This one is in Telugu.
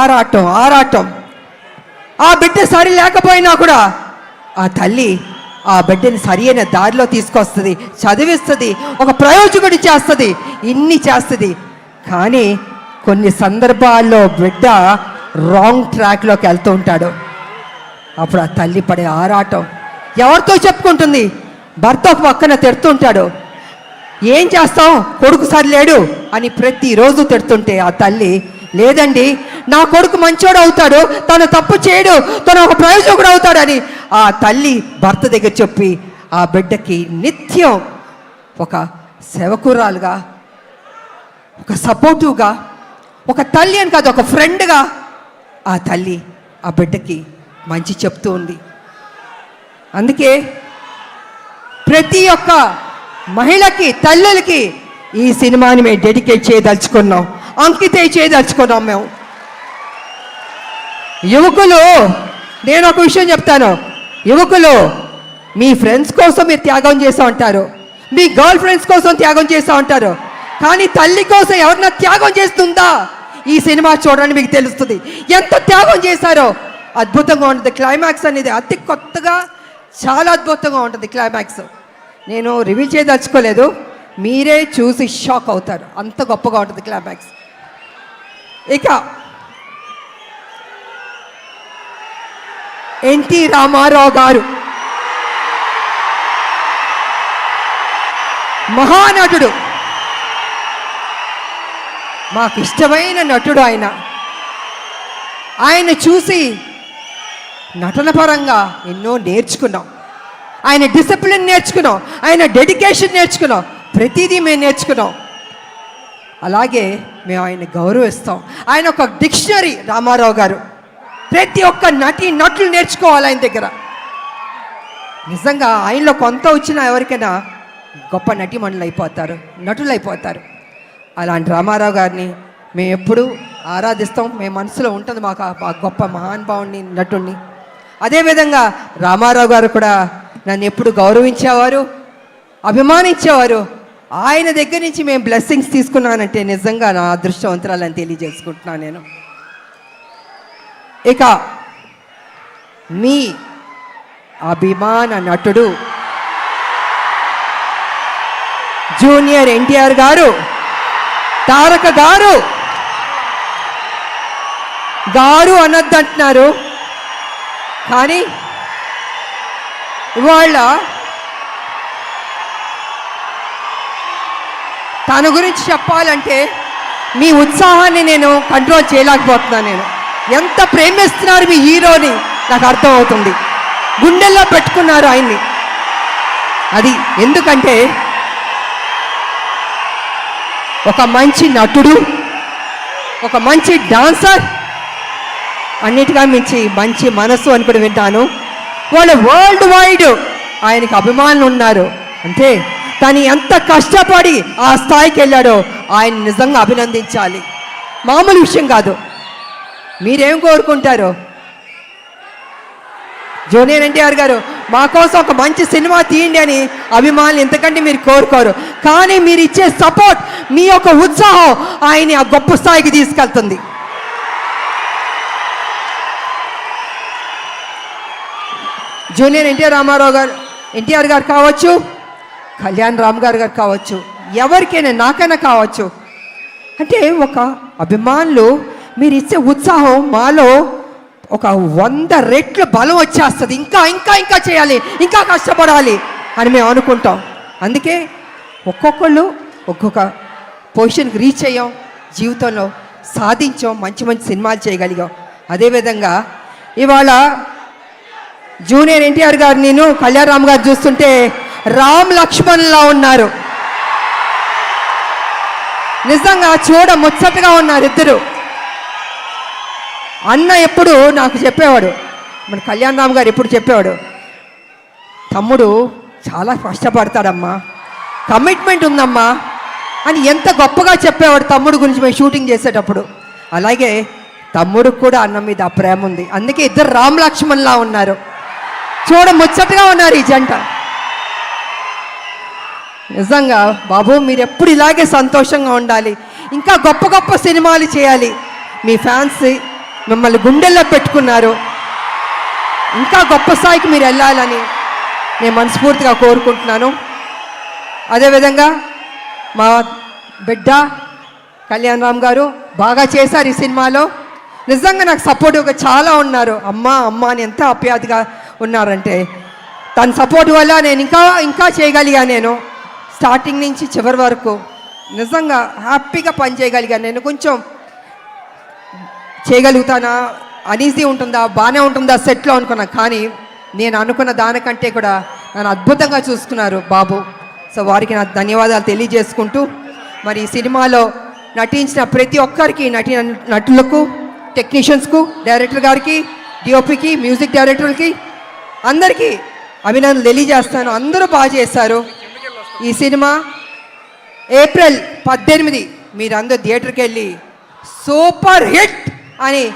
ఆరాటం ఆరాటం. ఆ బిడ్డ సరి లేకపోయినా కూడా ఆ తల్లి ఆ బిడ్డని సరి అయిన దారిలో తీసుకొస్తుంది చదివిస్తుంది ఒక ప్రయోజకుడి చేస్తుంది ఇన్ని చేస్తుంది. కానీ కొన్ని సందర్భాల్లో బిడ్డ రాంగ్ ట్రాక్లోకి వెళ్తూ ఉంటాడు. అప్పుడు ఆ తల్లి పడే ఆరాటం ఎవరితో చెప్పుకుంటుంది? భర్త ఒక పక్కన తిడుతుంటాడు ఏం చేస్తాం కొడుకు సరిలేడు అని ప్రతిరోజు తిడుతుంటే ఆ తల్లి లేదండి నా కొడుకు మంచోడు అవుతాడు తను తప్పు చేయడు తను ఒక ప్రయోజకుడు అవుతాడని ఆ తల్లి భర్త దగ్గర చెప్పి ఆ బిడ్డకి నిత్యం ఒక సేవకురాలుగా ఒక సపోర్టివ్గా ఒక తల్లి అని కాదు ఒక ఫ్రెండ్గా ఆ తల్లి ఆ బిడ్డకి మంచి చెప్తూ ఉంది. అందుకే ప్రతి ఒక్క మహిళకి తల్లులకి ఈ సినిమాని మేము డెడికేట్ చేయదలుచుకున్నాం అంకితే చేయదలుచుకున్నాం మేము. యువకులు నేను ఒక విషయం చెప్తాను. యువకులు మీ ఫ్రెండ్స్ కోసం మీరు త్యాగం చేస్తూ ఉంటారు. మీ గర్ల్ ఫ్రెండ్స్ కోసం త్యాగం చేస్తూ ఉంటారు. కానీ తల్లి కోసం ఎవరన్నా త్యాగం చేస్తుందా? ఈ సినిమా చూడండి మీకు తెలుస్తుంది. ఎంత త్యాగం చేశారో. అద్భుతంగా ఉంటుంది. క్లైమాక్స్ అనేది అతి కొత్తగా చాలా అద్భుతంగా ఉంటుంది క్లైమాక్స్ నేను రివీల్ చేయదలుచుకోలేదు. మీరే చూసి షాక్ అవుతారు. అంత గొప్పగా ఉంటుంది క్లైమాక్స్ ఇక ఎన్టీ రామారావు గారు. మహానటుడు. మాకు ఇష్టమైన నటుడు ఆయన. ఆయన చూసి నటన పరంగా ఎన్నో నేర్చుకున్నాం. ఆయన డిసిప్లిన్ నేర్చుకున్నాం. ఆయన డెడికేషన్ నేర్చుకున్నాం. ప్రతిదీ మేము నేర్చుకున్నాం. అలాగే మేము ఆయన గౌరవిస్తాం. ఆయన ఒక డిక్షనరీ రామారావు గారు. ప్రతి ఒక్క నటి నటులు నేర్చుకోవాలి ఆయన దగ్గర. నిజంగా ఆయనలో కొంత వచ్చినా ఎవరికైనా గొప్ప నటిమణులు అయిపోతారు నటులు అయిపోతారు. అలాంటి రామారావు గారిని మేము ఎప్పుడూ ఆరాధిస్తాం. మేము మనసులో ఉంటుంది మాకు ఆ గొప్ప మహానుభావుని నటుణ్ణి. అదేవిధంగా రామారావు గారు కూడా నన్ను ఎప్పుడు గౌరవించేవారు అభిమానించేవారు. ఆయన దగ్గర నుంచి మేము బ్లెస్సింగ్స్ తీసుకున్నానంటే నిజంగా నా అదృష్టవంతరాలని తెలియజేసుకుంటున్నాను నేను. ఇక మీ అభిమాన నటుడు జూనియర్ ఎన్టీఆర్ గారు తారక గారు గారు అనొద్దంటున్నారు. కానీ ఇవాళ తన గురించి చెప్పాలంటే మీ ఉత్సాహాన్ని నేను కంట్రోల్ చేయలేకపోతున్నాను నేను. ఎంత ప్రేమిస్తున్నారు మీ హీరోని నాకు అర్థమవుతుంది. గుండెల్లో పెట్టుకున్నారు ఆయన్ని. అది ఎందుకంటే ఒక మంచి నటుడు ఒక మంచి డాన్సర్ అన్నిటిగా మించి మంచి మనసు అని కూడా వింటాను. వాళ్ళు వరల్డ్ వైడ్ ఆయనకి అభిమానులు ఉన్నారు. అంటే తను ఎంత కష్టపడి ఆ స్థాయికి వెళ్ళాడో ఆయన నిజంగా అభినందించాలి. మామూలు విషయం కాదు. మీరేం కోరుకుంటారు? జూనియర్ ఎన్టీఆర్ గారు మా కోసం ఒక మంచి సినిమా తీయండి అని అభిమానులు ఎంతకంటే మీరు కోరుకోరు. కానీ మీరు ఇచ్చే సపోర్ట్ మీ యొక్క ఉత్సాహం ఆయన్ని ఆ గొప్ప స్థాయికి తీసుకెళ్తుంది. జూనియర్ ఎన్టీఆర్ రామారావు గారు ఎన్టీఆర్ గారు కావచ్చు కళ్యాణ్ రామ్ గారు గారు కావచ్చు ఎవరికైనా నాకైనా కావచ్చు. అంటే ఒక అభిమానులు మీరు ఇచ్చే ఉత్సాహం మాలో ఒక వంద రెట్లు బలం వచ్చేస్తుంది. ఇంకా ఇంకా ఇంకా చేయాలి. ఇంకా కష్టపడాలి అని మేము అనుకుంటాం. అందుకే ఒక్కొక్కళ్ళు ఒక్కొక్క పొజిషన్కి రీచ్ అయ్యాం. జీవితంలో సాధించాం. మంచి మంచి సినిమాలు చేయగలిగాం. అదేవిధంగా ఇవాళ జూనియర్ ఎన్టీఆర్ గారు నేను కళ్యాణ్ రామ్ గారు చూస్తుంటే రామ్ లక్ష్మణ్లా ఉన్నారు. నిజంగా చూడ ముచ్చటగా ఉన్నారు ఇద్దరు. అన్న ఎప్పుడు నాకు చెప్పేవాడు. మన కళ్యాణ్ రామ్ గారు ఎప్పుడు చెప్పేవాడు తమ్ముడు చాలా కష్టపడతాడమ్మా. కమిట్మెంట్ ఉందమ్మా. అని ఎంత గొప్పగా చెప్పేవాడు తమ్ముడు గురించి మేము షూటింగ్ చేసేటప్పుడు. అలాగే తమ్ముడికి కూడా అన్న మీద ఆ ప్రేమ ఉంది. అందుకే ఇద్దరు రామ్ లక్ష్మణ్లా ఉన్నారు. చూడ ముచ్చటగా ఉన్నారు ఈ జంట. నిజంగా బాబు మీరు ఎప్పుడు ఇలాగే సంతోషంగా ఉండాలి. ఇంకా గొప్ప గొప్ప సినిమాలు చేయాలి. మీ ఫ్యాన్స్ మిమ్మల్ని గుండెల్లో పెట్టుకున్నారు. ఇంకా గొప్ప స్థాయికి మీరు వెళ్ళాలని నేను మనస్ఫూర్తిగా కోరుకుంటున్నాను. అదేవిధంగా మా బిడ్డ కళ్యాణ్ రామ్ గారు బాగా చేశారు ఈ సినిమాలో. నిజంగా నాకు సపోర్టివ్గా చాలా ఉన్నారు. అమ్మ అమ్మ అని ఎంత ఆప్యాయతగా ఉన్నారంటే తన సపోర్ట్ వల్ల నేను ఇంకా ఇంకా చేయగలిగా నేను. స్టార్టింగ్ నుంచి చివరి వరకు నిజంగా హ్యాపీగా పని చేయగలిగాను నేను. కొంచెం చేయగలుగుతానా? అనీజీ ఉంటుందా? బాగానే ఉంటుందా? సెట్లో అనుకున్నా. కానీ నేను అనుకున్న దానికంటే కూడా నన్ను అద్భుతంగా చూసుకున్నారు బాబు. సో వారికి నా ధన్యవాదాలు తెలియజేసుకుంటూ మరి ఈ సినిమాలో నటించిన ప్రతి ఒక్కరికి నటి నటులకు టెక్నీషియన్స్కు డైరెక్టర్ గారికి డిఓపికి మ్యూజిక్ డైరెక్టర్కి అందరికీ అభినందనలు తెలియజేస్తాను. అందరూ బాగా చేశారు. ఈ సినిమా ఏప్రిల్ పద్దెనిమిది. మీరందరూ థియేటర్కి వెళ్ళి సూపర్ హిట్! అని